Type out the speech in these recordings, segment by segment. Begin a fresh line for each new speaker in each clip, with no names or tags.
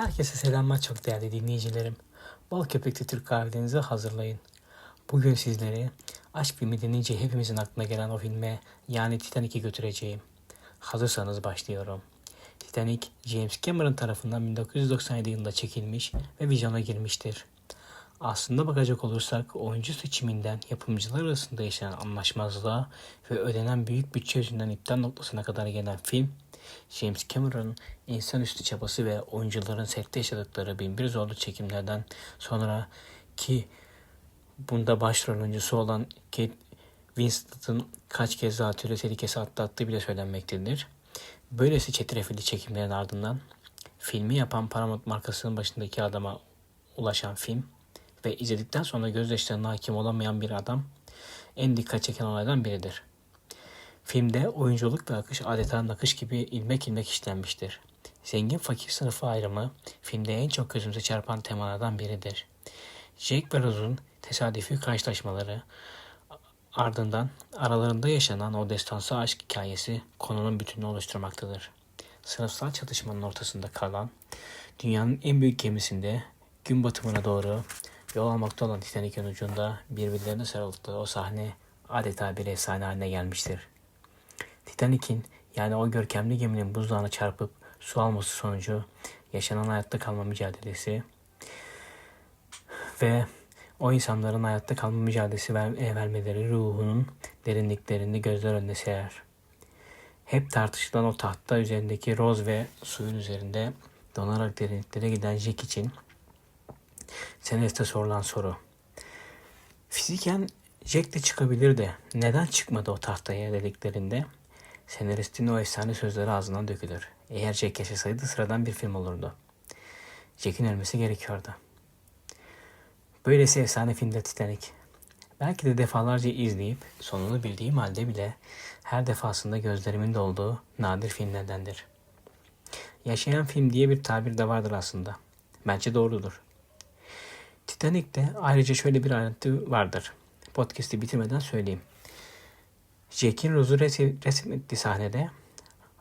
Herkese selamlar çok değerli dinleyicilerim. Bal köpekli Türk kahvelerinizi hazırlayın. Bugün sizleri aşk filmi denince hepimizin aklına gelen o filme yani Titanic'i götüreceğim. Hazırsanız başlıyorum. Titanic, James Cameron tarafından 1997 yılında çekilmiş ve vizyona girmiştir. Aslında bakacak olursak oyuncu seçiminden yapımcılar arasında yaşanan anlaşmazlığa ve ödenen büyük bütçe yüzünden iptal noktasına kadar gelen film, James Cameron'ın insanüstü çabası ve oyuncuların sette yaşadıkları binbir zorlu çekimlerden sonra ki bunda başrol oyuncusu olan Kate Winslet'ın kaç kez daha tehlikesi atlattığı bile söylenmektedir. Böylesi çetrefilli çekimlerin ardından filmi yapan Paramount markasının başındaki adama ulaşan film ve izledikten sonra gözyaşlarına hakim olamayan bir adam en dikkat çeken olaydan biridir. Filmde oyunculuk ve akış adeta nakış gibi ilmek ilmek işlenmiştir. Zengin fakir sınıfı ayrımı filmde en çok gözümüze çarpan temalardan biridir. Jake ve Rose'un tesadüfi karşılaşmaları ardından aralarında yaşanan o destansı aşk hikayesi konunun bütününü oluşturmaktadır. Sınıfsal çatışmanın ortasında kalan dünyanın en büyük gemisinde gün batımına doğru yol almakta olan Titanic'in ucunda birbirlerine sarıldığı o sahne adeta bir efsane haline gelmiştir. Titanic'in yani o görkemli geminin buzdağına çarpıp su alması sonucu yaşanan hayatta kalma mücadelesi ve o insanların hayatta kalma mücadelesi ver, e, vermeleri ruhunun derinliklerini gözler önüne serer. Hep tartışılan o tahta üzerindeki roz ve suyun üzerinde donarak derinliklere giden Jack için senariste sorulan soru. Fiziken Jack de çıkabilir de neden çıkmadı o tahtaya dediklerinde senaristin o efsane sözleri ağzından dökülür. Eğer Jack yaşasaydı sıradan bir film olurdu. Jack'in ölmesi gerekiyordu. Böylesi efsane filmde Titanic. Belki de defalarca izleyip sonunu bildiğim halde bile her defasında gözlerimin dolduğu nadir filmlerdendir. Yaşayan film diye bir tabir de vardır aslında. Bence doğrudur. Titanic'te ayrıca şöyle bir ayrıntı vardır. Podcast'i bitirmeden söyleyeyim. Jack'in Rose'u resmettiği sahnede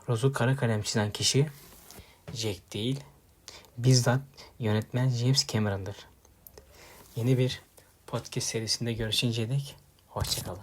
Rose'u kara kalem çizen kişi Jack değil, bizzat yönetmen James Cameron'dır. Yeni bir podcast serisinde görüşünceye dek hoşçakalın.